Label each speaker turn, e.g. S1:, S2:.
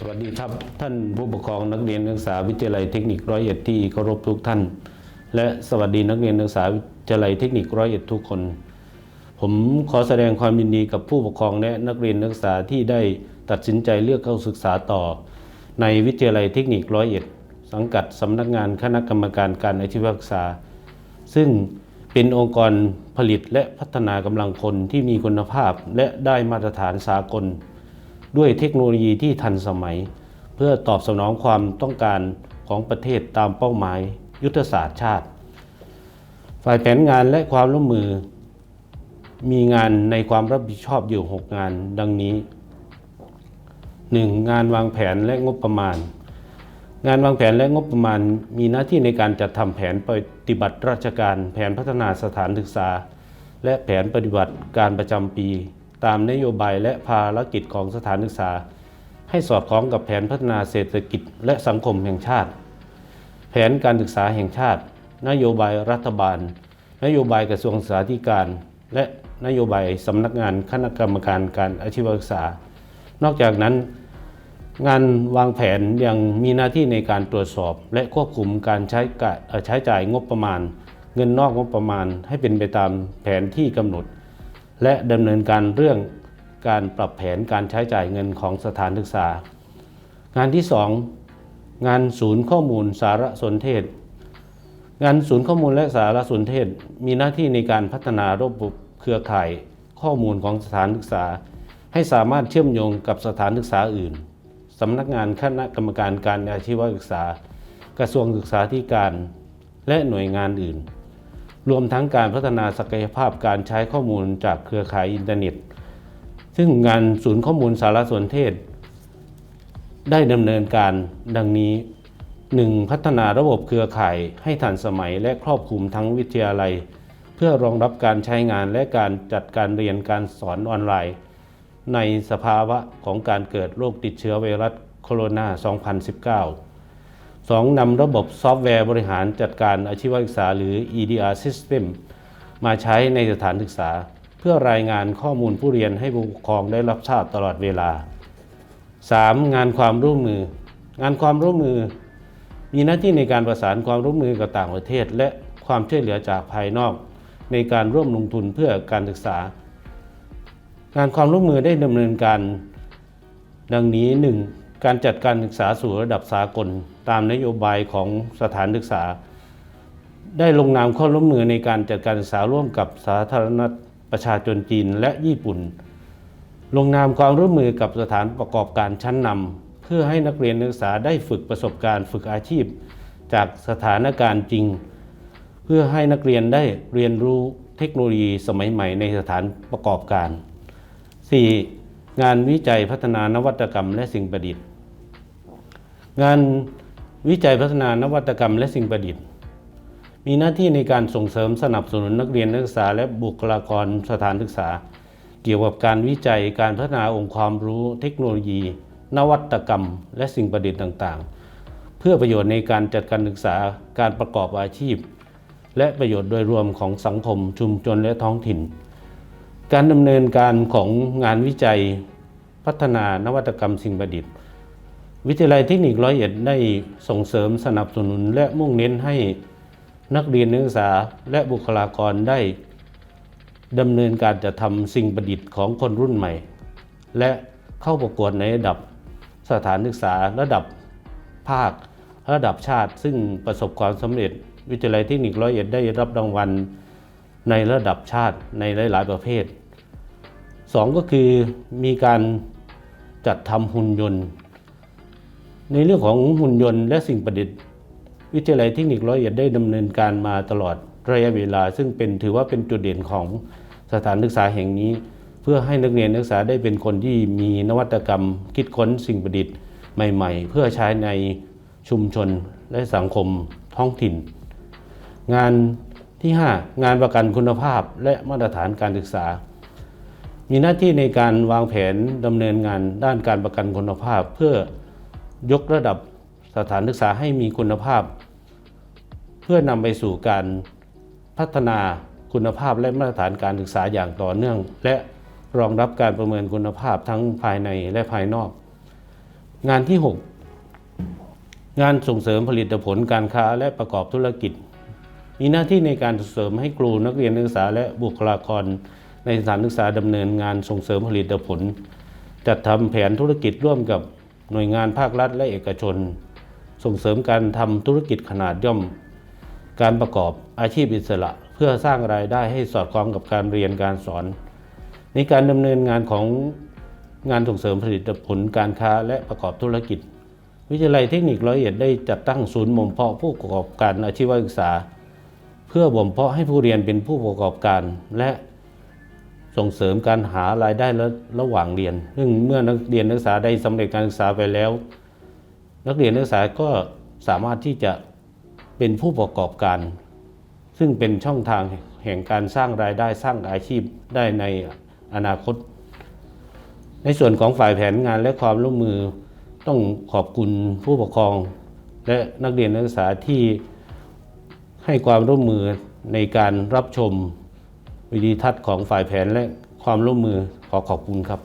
S1: สวัสดีครับท่านผู้ปกครองนักเรียนนักศึกษาวิทยาลัยเทคนิคร้อยเอ็ดที่เคารพทุกท่าน และสวัสดีนักเรียนนักศึกษาวิทยาลัยเทคนิคร้อยเอ็ดทุกคน ผมขอแสดงความยินดีกับผู้ปกครองและนักเรียนนักศึกษาที่ได้ตัดสินใจเลือกเข้าศึกษาต่อ ในวิทยาลัยเทคนิคร้อยเอ็ดสังกัดสำนักงานคณะกรรมการการอาชีวศึกษา ซึ่งเป็นองค์กรผลิตและพัฒนากำลังคนที่มีคุณภาพและได้มาตรฐานสากล ด้วยเทคโนโลยีที่ทันสมัย เพื่อตอบสนองความต้องการของประเทศตามเป้าหมาย ยุทธศาสตร์ชาติ ฝ่ายแผนงานและความร่วมมือ มีงานในความรับผิดชอบอยู่ 6 งานดังนี้ 1. งานวางแผนและงบประมาณ งานวางแผนและงบประมาณ มีหน้าที่ในการจัดทำแผนปฏิบัติราชการ แผนพัฒนาสถานศึกษา และแผนปฏิบัติการประจำปี ตามนโยบายและภารกิจของสถานศึกษา ให้สอดคล้องกับแผนพัฒนาเศรษฐกิจและสังคมแห่งชาติ แผนการศึกษาแห่งชาติ นโยบายรัฐบาล นโยบายกระทรวงศึกษาธิการ และนโยบายสำนักงานคณะกรรมการการอาชีวศึกษา นอกจากนั้น งานวางแผนยังมีหน้าที่ในการตรวจสอบ และควบคุมการใช้ใช้จ่ายงบประมาณ เงินนอกงบประมาณให้เป็นไปตามแผนที่กำหนด และดำเนินการเรื่องการปรับแผนการใช้จ่ายเงินของสถานศึกษา งานที่ 2 งานศูนย์ข้อมูลสารสนเทศ งานศูนย์ข้อมูลและสารสนเทศ มีหน้าที่ในการพัฒนาระบบเครือข่ายข้อมูลของสถานศึกษา ให้สามารถเชื่อมโยงกับสถานศึกษาอื่นสำนักงานคณะกรรมการการอาชีวศึกษา กระทรวงศึกษาธิการ และหน่วยงานอื่น รวมทั้งการพัฒนาศักยภาพการใช้ข้อมูลจากเครือข่ายอินเทอร์เน็ต ซึ่งงานศูนย์ข้อมูลสารสนเทศ ได้ดำเนินการดังนี้ 1. พัฒนาระบบเครือข่ายให้ทันสมัยและครอบคลุมทั้งวิทยาลัย เพื่อรองรับการใช้งานและการจัดการเรียนการสอนออนไลน์ ในสภาวะของการเกิดโรคติดเชื้อไวรัสโคโรนา 2019 2. นำระบบซอฟต์แวร์บริหารจัดการอาชีวศึกษาหรือ EDR System มาใช้ในสถานศึกษา เพื่อรายงานข้อมูลผู้เรียนให้ผู้ปกครองได้รับทราบตลอดเวลา 3. งานความร่วมมือ งานความร่วมมือ มีหน้าที่ในการประสานความร่วมมือกับต่างประเทศ และความช่วยเหลือจากภายนอก ในการร่วมลงทุนเพื่อการศึกษา งานความร่วมมือได้ดำเนินการ ดังนี้ 1. การจัดการศึกษาสู่ระดับสากล ตามนโยบายของสถานศึกษา ได้ลงนามข้อร่วมมือในการจัดการศึกษาร่วมกับสาธารณรัฐประชาชนจีนและญี่ปุ่น ลงนามความร่วมมือกับสถานประกอบการชั้นนำเพื่อให้นักเรียนนักศึกษาได้ฝึกประสบการณ์ฝึกอาชีพ จากสถานการณ์จริง เพื่อให้นักเรียนได้เรียนรู้เทคโนโลยีสมัยใหม่ในสถานประกอบการ 4. งานวิจัยพัฒนานวัตกรรมและสิ่งประดิษฐ์ งานวิจัยพัฒนานวัตกรรมและสิ่งประดิษฐ์ มีหน้าที่ในการส่งเสริมสนับสนุนนักเรียนนักศึกษา และบุคลากรสถานศึกษา เกี่ยวกับการวิจัยการพัฒนาองค์ความรู้ เทคโนโลยี นวัตกรรม และสิ่งประดิษฐ์ต่างๆ เพื่อประโยชน์ในการจัดการศึกษาการประกอบอาชีพ และประโยชน์โดยรวมของสังคมชุมชนและท้องถิ่น การดำเนินการของงานวิจัย พัฒนานวัตกรรมสิ่งประดิษฐ์ วิทยาลัยเทคนิคร้อยเอ็ดได้ส่งเสริมสนับสนุนและมุ่งเน้นให้นักเรียนนักศึกษาและบุคลากรได้ดำเนินการจะทำสิ่งประดิษฐ์ของคนรุ่นใหม่ และเข้าประกวดในระดับสถานศึกษาระดับภาคระดับชาติ ซึ่งประสบความสำเร็จ วิทยาลัยเทคนิคร้อยเอ็ดได้รับรางวัลในระดับชาติในหลาย ๆ ประเภทสองก็คือมีการจัดทำหุ่นยนต์ ในเรื่องของหุ่นยนต์และสิ่งประดิษฐ์ วิทยาลัยเทคนิคร้อยเอ็ดได้ดำเนินการมาตลอดระยะเวลา ซึ่งเป็นถือว่าเป็นจุดเด่นของสถานศึกษาแห่งนี้ เพื่อให้นักเรียนนักศึกษาได้เป็นคนที่มีนวัตกรรม คิดค้นสิ่งประดิษฐ์ใหม่ ๆ เพื่อใช้ในชุมชนและสังคมท้องถิ่น งานที่ 5 งานประกันคุณภาพและมาตรฐานการศึกษา มีหน้าที่ในการวางแผนดำเนินงานด้านการประกันคุณภาพเพื่อ ยกระดับสถานศึกษาให้มีคุณภาพ เพื่อนำไปสู่การพัฒนาคุณภาพและมาตรฐานการศึกษาอย่างต่อเนื่อง และรองรับการประเมินคุณภาพทั้งภายในและภายนอก งานที่ 6 งานส่งเสริมผลิตผลการค้าและประกอบธุรกิจ มีหน้าที่ในการส่งเสริมให้ครูนักเรียนนักศึกษาและบุคลากร ในสถานศึกษาดำเนินงานส่งเสริมผลิตผล จัดทำแผนธุรกิจร่วมกับ หน่วยงานภาครัฐและเอกชน ส่งเสริมการทำธุรกิจขนาดย่อม การประกอบอาชีพอิสระ เพื่อสร้างรายได้ให้สอดคล้องกับการเรียนการสอน ในการดำเนินงานของงานส่งเสริมผลิตผลการค้าและประกอบธุรกิจ วิทยาลัยเทคนิคร้อยเอ็ดได้จัดตั้งศูนย์บ่มเพาะผู้ประกอบการอาชีวศึกษา เพื่อบ่มเพาะให้ผู้เรียนเป็นผู้ประกอบการและ ส่งเสริมการหารายได้ระระหว่างเรียน ซึ่งเมื่อนักเรียนนักศึกษาได้สำเร็จการศึกษาไปแล้ว นักเรียนนักศึกษาก็สามารถที่จะเป็นผู้ประกอบการ ซึ่งเป็นช่องทางแห่งการสร้างรายได้สร้างอาชีพได้ในอนาคต ในส่วนของฝ่ายแผนงานและความร่วมมือต้องขอบคุณผู้ปกครอง และนักเรียนนักศึกษาที่ให้ความร่วมมือในการรับชม วิธีทัศน์ของฝ่ายแผนและความร่วมมือขอขอบคุณครับ